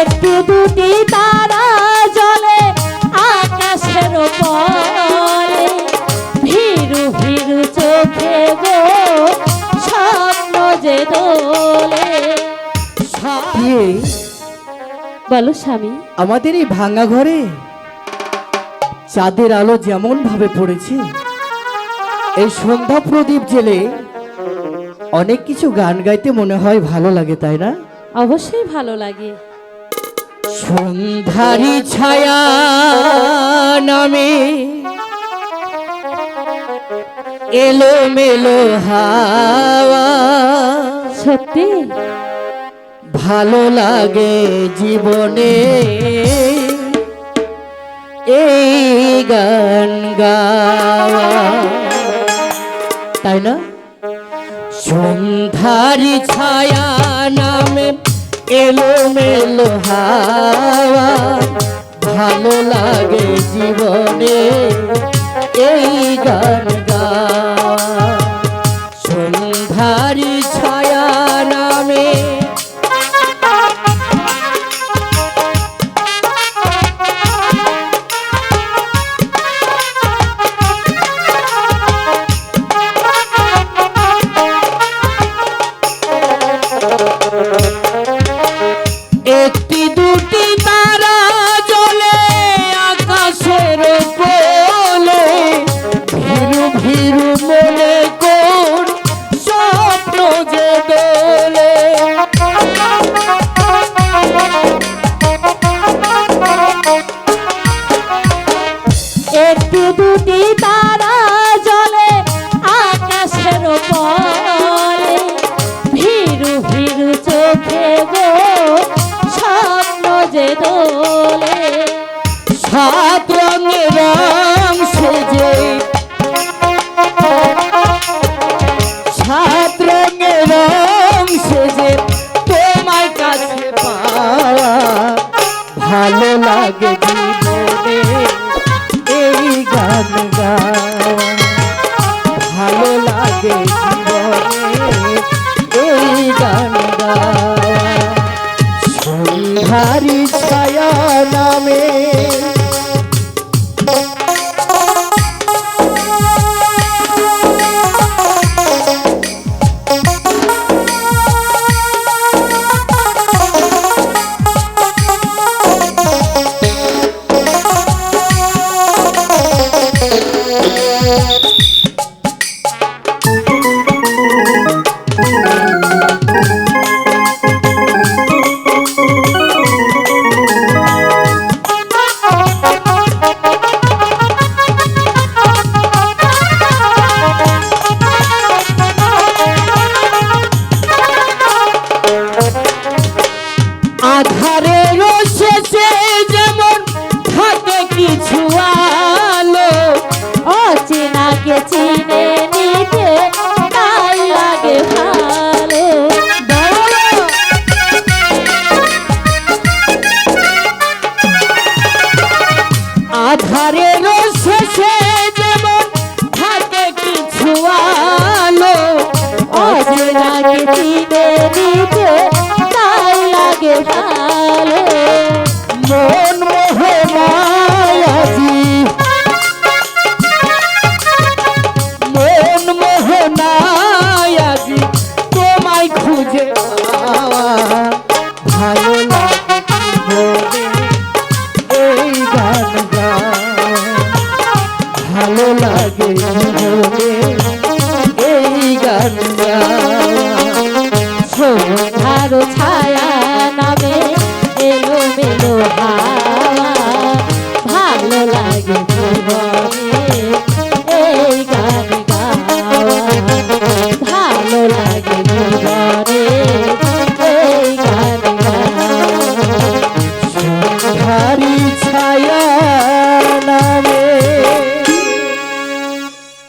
একটি দুটি তারা জলে আকাশের পরে ভীরু ভীরু চোখে গো স্বপ্ন যে দোলে বলো স্বামী। আমাদের এই ভাঙা ঘরে চাঁদের আলো যেমন ভাবে পড়েছে এই সন্ধ্যা প্রদীপ জেলে অনেক কিছু গান গাইতে মনে হয় ভালো লাগে তাই না? অবশ্যই ভালো লাগে। সন্ধ্যারি ছায়া নামে এলো মেলো হাওয়া। সত্যি? ভালো লাগে জীবনে। এই গান গাওয়া। তাই না? সন্ধ্যারি ছায়া নামে এলো মেলো হাওয়া ভালো লাগে জীবনে এই গান গাওয়া। সন্ধ্যারি ছায়া নামে তারা জলে আকাশের পরে ভীরু ভীরু চোখে গো স্বপ্ন যে দোলে আধারের শেষে যেমন থাকে কিছু আলো অচেনাকে চিনে নিতে তাই লাগে ভালো। মন ছাড়ো ছাড়